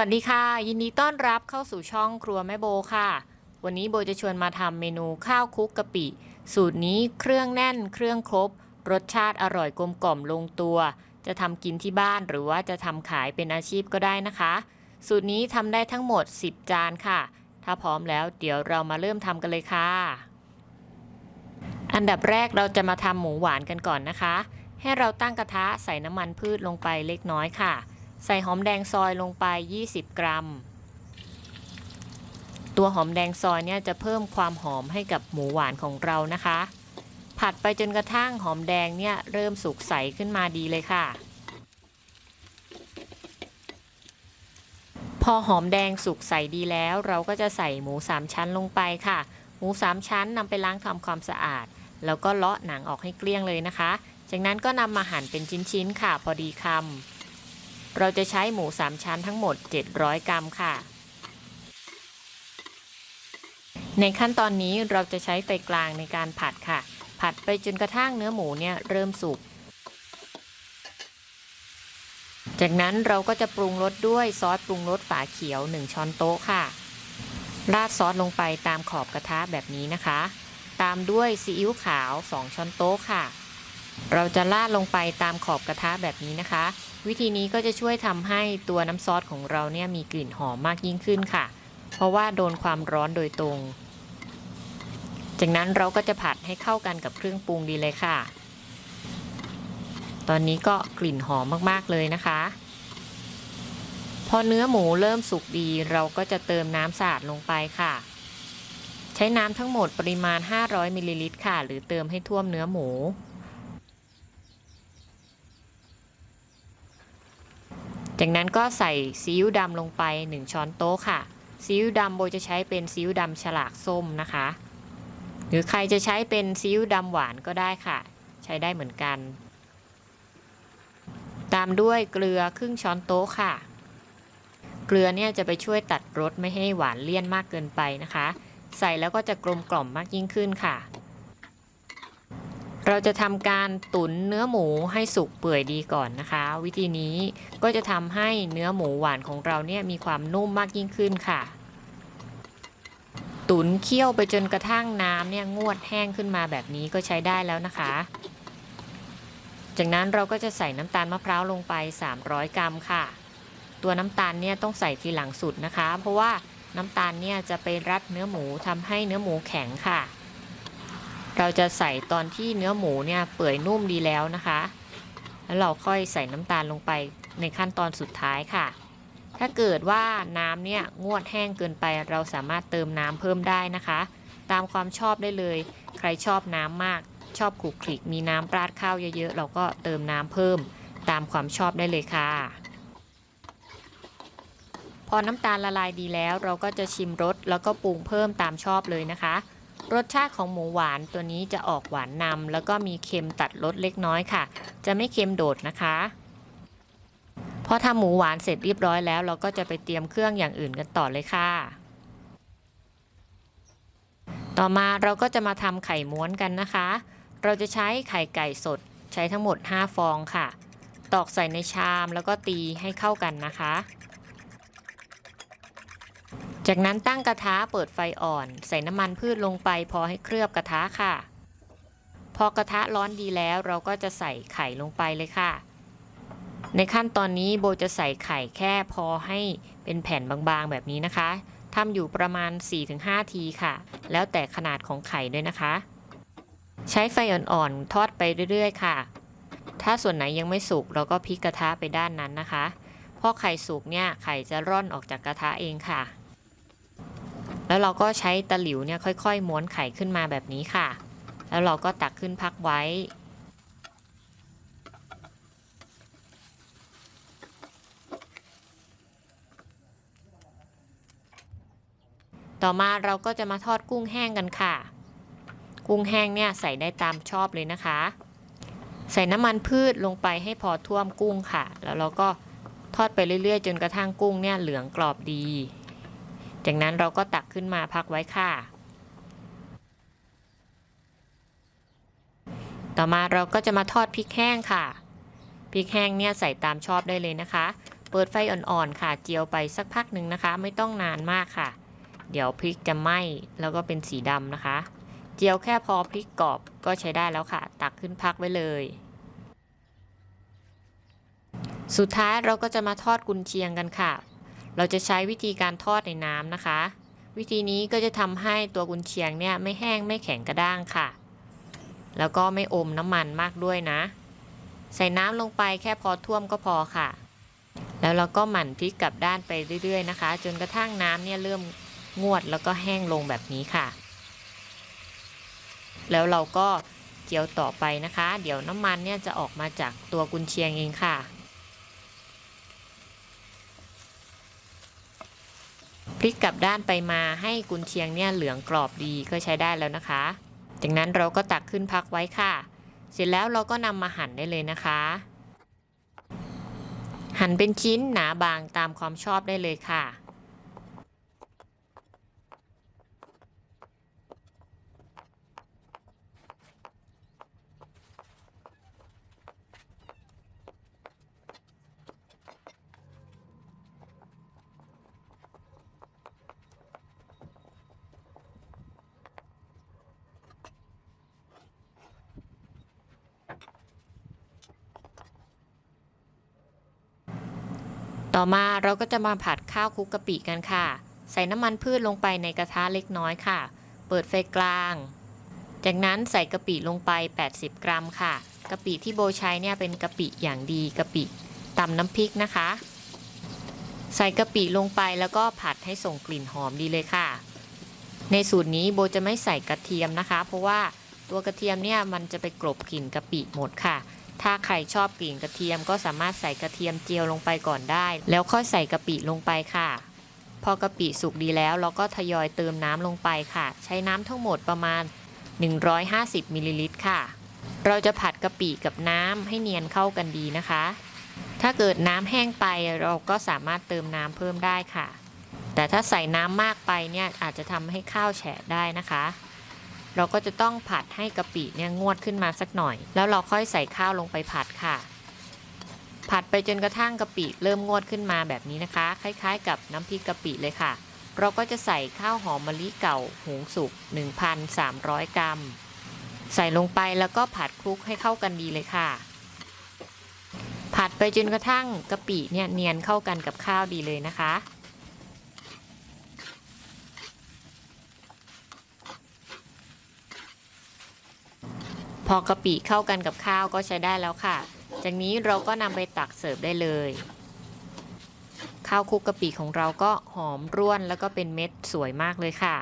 วัสดีค่ะ ยินดีต้อนรับเข้าสู่ช่องครัวแม่โบค่ะ วันนี้โบจะชวนมาทำเมนูข้าวคลุกกะปิ สูตรนี้เครื่องแน่นเครื่องครบ รสชาติอร่อยกลมกล่อมลงตัว จะทำกินที่บ้านหรือว่าจะทำขายเป็นอาชีพก็ได้นะคะ สูตรนี้ทำได้ทั้งหมด 10 จานค่ะ ถ้าพร้อมแล้วเดี๋ยวเรามาเริ่มทำกันเลยค่ะ อันดับแรกเราจะมาทำหมูหวานกันก่อนนะคะ ให้เราตั้งกระทะใส่น้ำมันพืชลงไปเล็กน้อยค่ะ ใส่หอมแดงซอยลงไป 20 กรัม ตัวหอมแดงซอยเนี่ยจะเพิ่มความหอมให้กับหมูหวานของเรานะคะ ผัดไปจนกระทั่งหอมแดงเนี่ยเริ่มสุกใสขึ้นมาดีเลยค่ะ พอหอมแดงสุกใสดีแล้ว เราก็จะใส่หมูสามชั้นลงไปค่ะ หมูสามชั้นนำไปล้างทำความสะอาด แล้วก็เลาะหนังออกให้เกลี้ยงเลยนะคะ จากนั้นก็นำมาหั่นเป็นชิ้นๆค่ะพอดีคำ เราจะใช้หมู 3 ชั้นทั้งหมด 700 กรัมค่ะ ในขั้นตอนนี้เราจะใช้ไฟกลางในการผัดค่ะ ผัดไปจนกระทั่งเนื้อหมูเนี่ยเริ่มสุก จากนั้นเราก็จะปรุงรสด้วยซอสปรุงรสฝาเขียว 1 ช้อนโต๊ะค่ะ ราดซอสลงไปตามขอบกระทะแบบนี้นะคะ ตามด้วยซีอิ๊วขาว 2 ช้อนโต๊ะค่ะ เราจะราดลงไปตามขอบกระทะแบบนี้นะคะ วิธีนี้ก็จะช่วยทำให้ตัวน้ำซอสของเราเนี่ยมีกลิ่นหอมมากยิ่งขึ้นค่ะ เพราะว่าโดนความร้อนโดยตรง จากนั้นเราก็จะผัดให้เข้ากันกับเครื่องปรุงดีเลยค่ะ ตอนนี้ก็กลิ่นหอมมากๆเลยนะคะ พอเนื้อหมูเริ่มสุกดี เราก็จะเติมน้ำสะอาดลงไปค่ะ ใช้น้ำทั้งหมดปริมาณ 500มิลลิลิตรค่ะ หรือเติมให้ท่วมเนื้อหมู จากนั้นก็ใส่ซีอิ๊วดำลงไป 1 ช้อนโต๊ะค่ะซีอิ๊วดำโบจะใช้เป็นซีอิ๊วดำฉลากส้มนะคะ หรือใครจะใช้เป็นซีอิ๊วดำหวานก็ได้ค่ะ ใช้ได้เหมือนกัน ตามด้วยเกลือครึ่งช้อนโต๊ะค่ะ เกลือเนี่ยจะไปช่วยตัดรสไม่ให้หวานเลี่ยนมากเกินไปนะคะ ใส่แล้วก็จะกลมกล่อมมากยิ่งขึ้นค่ะ เราจะทำการตุ๋นเนื้อหมูให้สุกเปื่อยดีก่อนนะคะ วิธีนี้ก็จะทำให้เนื้อหมูหวานของเราเนี่ยมีความนุ่มมากยิ่งขึ้นค่ะ ตุ๋นเคี่ยวไปจนกระทั่งน้ำเนี่ยงวดแห้งขึ้นมาแบบนี้ก็ใช้ได้แล้วนะคะ จากนั้นเราก็จะใส่น้ำตาลมะพร้าวลงไป 300 กรัมค่ะ ตัวน้ำตาลเนี่ยต้องใส่ทีหลังสุดนะคะ เพราะว่าน้ำตาลเนี่ยจะไปรัดเนื้อหมูทำให้เนื้อหมูแข็งค่ะ เราจะใส่ตอนที่เนื้อหมูเนี่ยเปื่อยนุ่มดีแล้วนะคะ แล้วเราค่อยใส่น้ำตาลลงไปในขั้นตอนสุดท้ายค่ะ ถ้าเกิดว่าน้ำเนี่ยงวดแห้งเกินไป เราสามารถเติมน้ำเพิ่มได้นะคะ ตามความชอบได้เลย ใครชอบน้ำมาก ชอบขลุกคลิกมีน้ำราดข้าวเยอะๆ เราก็เติมน้ำเพิ่ม ตามความชอบได้เลยค่ะ พอน้ำตาลละลายดีแล้ว เราก็จะชิมรสแล้วก็ปรุงเพิ่มตามชอบเลยนะคะ รสชาติของหมูหวานตัวนี้จะออกหวานนำแล้วก็มีเค็มตัดรสเล็กน้อยค่ะ จะไม่เค็มโดดนะคะพอทำหมูหวานเสร็จเรียบร้อยแล้ว เราก็จะไปเตรียมเครื่องอย่างอื่นกันต่อเลยค่ะ ต่อมาเราก็จะมาทำไข่ม้วนกันนะคะ เราจะใช้ไข่ไก่สดใช้ทั้งหมด 5 ฟองค่ะ ตอกใส่ในชามแล้วก็ตีให้เข้ากันนะคะ จากนั้นตั้งกระทะเปิดไฟอ่อน ใส่น้ำมันพืชลงไปพอให้เคลือบกระทะค่ะ พอกระทะร้อนดีแล้วเราก็จะใส่ไข่ลงไปเลยค่ะ ในขั้นตอนนี้โบจะใส่ไข่แค่พอให้เป็นแผ่นบางๆแบบนี้นะคะทำอยู่ประมาณ 4-5 ทีค่ะ แล้วแต่ขนาดของไข่ด้วยนะคะ ใช้ไฟอ่อนๆทอดไปเรื่อยๆ ค่ะ ถ้าส่วนไหนยังไม่สุกเราก็พลิกกระทะไปด้านนั้นนะคะ พอไข่สุกเนี่ยไข่จะร่อนออกจากกระทะเองค่ะ แล้วเราก็ใช้ตะหลิวเนี่ยค่อยๆ ม้วนไข่ขึ้นมาแบบนี้ค่ะ แล้วเราก็ตักขึ้นพักไว้ ต่อมาเราก็จะมาทอดกุ้งแห้งกันค่ะ กุ้งแห้งเนี่ยใส่ได้ตามชอบเลยนะคะ ใส่น้ำมันพืชลงไปให้พอท่วมกุ้งค่ะ แล้วเราก็ทอดไปเรื่อยๆ จนกระทั่งกุ้งเนี่ยเหลืองกรอบดี จากนั้นเราก็ตักขึ้นมาพักไว้ค่ะ ต่อมาเราก็จะมาทอดพริกแห้งค่ะ พริกแห้งเนี่ยใส่ตามชอบได้เลยนะคะ เปิดไฟอ่อนๆค่ะ เจียวไปสักพักหนึ่งนะคะ ไม่ต้องนานมากค่ะ เดี๋ยวพริกจะไหม้แล้วก็เป็นสีดำนะคะ เจียวแค่พอพริกกรอบก็ใช้ได้แล้วค่ะ ตักขึ้นพักไว้เลยสุดท้ายเราก็จะมาทอดกุนเชียงกันค่ะ เราจะใช้วิธีการทอดในน้ำนะคะ วิธีนี้ก็จะทำให้ตัวกุนเชียงเนี่ยไม่แห้งไม่แข็งกระด้างค่ะ แล้วก็ไม่อมน้ำมันมากด้วยนะ ใส่น้ำลงไปแค่พอท่วมก็พอค่ะ แล้วเราก็หมั่นพลิกกลับด้านไปเรื่อยๆนะคะ จนกระทั่งน้ำเนี่ยเริ่มงวดแล้วก็แห้งลงแบบนี้ค่ะ แล้วเราก็เจียวต่อไปนะคะ เดี๋ยวน้ำมันเนี่ยจะออกมาจากตัวกุนเชียงเองค่ะ พลิกกลับด้านไปมาให้กุนเชียงเนี่ยเหลืองกรอบดีก็ใช้ได้แล้วนะคะ จากนั้นเราก็ตักขึ้นพักไว้ค่ะ เสร็จแล้วเราก็นำมาหั่นได้เลยนะคะ หั่นเป็นชิ้นหนาบางตามความชอบได้เลยค่ะ ต่อมาเราก็จะมาผัดข้าวคลุกกะปิกันค่ะ ใส่น้ำมันพืชลงไปในกระทะเล็กน้อยค่ะ เปิดไฟกลาง จากนั้นใส่กะปิลงไป 80 กรัมค่ะกะปิที่โบใช้เนี่ยเป็นกะปิอย่างดีกะปิตำน้ำพริกนะคะ ใส่กะปิลงไปแล้วก็ผัดให้ส่งกลิ่นหอมดีเลยค่ะ ในสูตรนี้โบจะไม่ใส่กระเทียมนะคะ เพราะว่าตัวกระเทียมเนี่ยมันจะไปกลบกลิ่นกะปิหมดค่ะ ถ้าใครชอบกลิ่นกระเทียมก็สามารถใส่กระเทียมเจียวลงไปก่อนได้ แล้วค่อยใส่กะปิลงไปค่ะ พอกะปิสุกดีแล้วเราก็ทยอยเติมน้ำลงไปค่ะ ใช้น้ำทั้งหมดประมาณ 150มิลลิลิตรค่ะ เราจะผัดกะปิกับน้ำให้เนียนเข้ากันดีนะคะ ถ้าเกิดน้ำแห้งไปเราก็สามารถเติมน้ำเพิ่มได้ค่ะ แต่ถ้าใส่น้ำมากไปเนี่ยอาจจะทำให้ข้าวแฉะได้นะคะ เราก็จะต้องผัดให้กะปิเนี่ยงวดขึ้นมาสักหน่อย แล้วเราค่อยใส่ข้าวลงไปผัดค่ะ ผัดไปจนกระทั่งกะปิเริ่มงวดขึ้นมาแบบนี้นะคะ คล้ายๆ กับน้ำพริกกะปิเลยค่ะ เราก็จะใส่ข้าวหอมมะลิเก่าหุงสุก 1,300 กรัม ใส่ลงไปแล้วก็ผัดคลุกให้เข้ากันดีเลยค่ะ ผัดไปจนกระทั่งกะปิเนี่ยเนียนเข้ากันกับข้าวดีเลยนะคะ พอกะปิเข้ากันกับข้าวก็ใช้ได้แล้วค่ะ จากนี้เราก็นำไปตักเสิร์ฟได้เลย ข้าวคลุกกะปิของเราก็หอมร่วนแล้วก็เป็นเม็ดสวยมากเลยค่ะ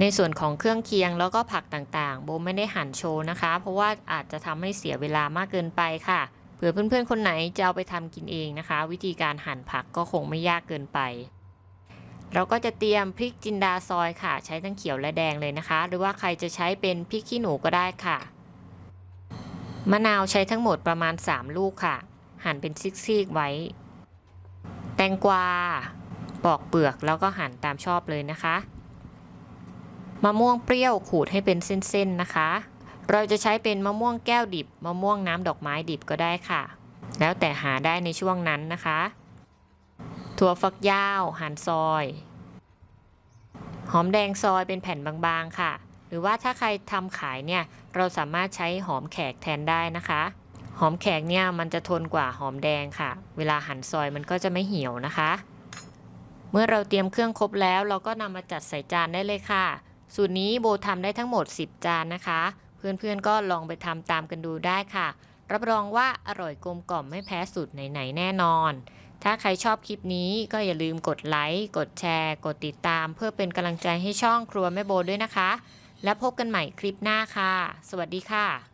ในส่วนของเครื่องเคียงแล้วก็ผักต่างๆ โบไม่ได้หั่นโชว์นะคะ เพราะว่าอาจจะทำให้เสียเวลามากเกินไปค่ะเผื่อเพื่อนๆคนไหนจะเอาไปทำกินเองนะคะ วิธีการหั่นผักก็คงไม่ยากเกินไป เราก็จะเตรียมพริกจินดาซอยค่ะ ใช้ทั้งเขียวและแดงเลยนะคะ หรือว่าใครจะใช้เป็นพริกขี้หนูก็ได้ค่ะ มะนาวใช้ทั้งหมดประมาณ 3 ลูกค่ะ หั่นเป็นซิกๆไว้ แตงกวาปอกเปลือกแล้วก็หั่นตามชอบเลยนะคะมะม่วงเปรี้ยวขูดให้เป็นเส้นๆนะคะ เราจะใช้เป็นมะม่วงแก้วดิบมะม่วงน้ำดอกไม้ดิบก็ได้ค่ะ แล้วแต่หาได้ในช่วงนั้นนะคะ ถั่วฝักยาวหั่นซอย หอมแดงซอยเป็นแผ่นบางๆค่ะ หรือว่าถ้าใครทำขายเนี่ยเราสามารถใช้หอมแขกแทนได้นะคะ หอมแขกเนี่ยมันจะทนกว่าหอมแดงค่ะ เวลาหั่นซอยมันก็จะไม่เหี่ยวนะคะ เมื่อเราเตรียมเครื่องครบแล้วเราก็นำมาจัดใส่จานได้เลยค่ะ สูตรนี้โบทำได้ทั้งหมด 10 จานนะคะ เพื่อนๆก็ลองไปทำตามกันดูได้ค่ะรับรองว่าอร่อยกลมกล่อมไม่แพ้สูตรไหนๆแน่นอน ถ้าใครชอบคลิปนี้ก็อย่าลืมกดไลค์กดแชร์ กดติดตาม เพื่อเป็นกำลังใจให้ช่องครัวแม่โบด้วยนะคะ และพบกันใหม่คลิปหน้าค่ะ สวัสดีค่ะ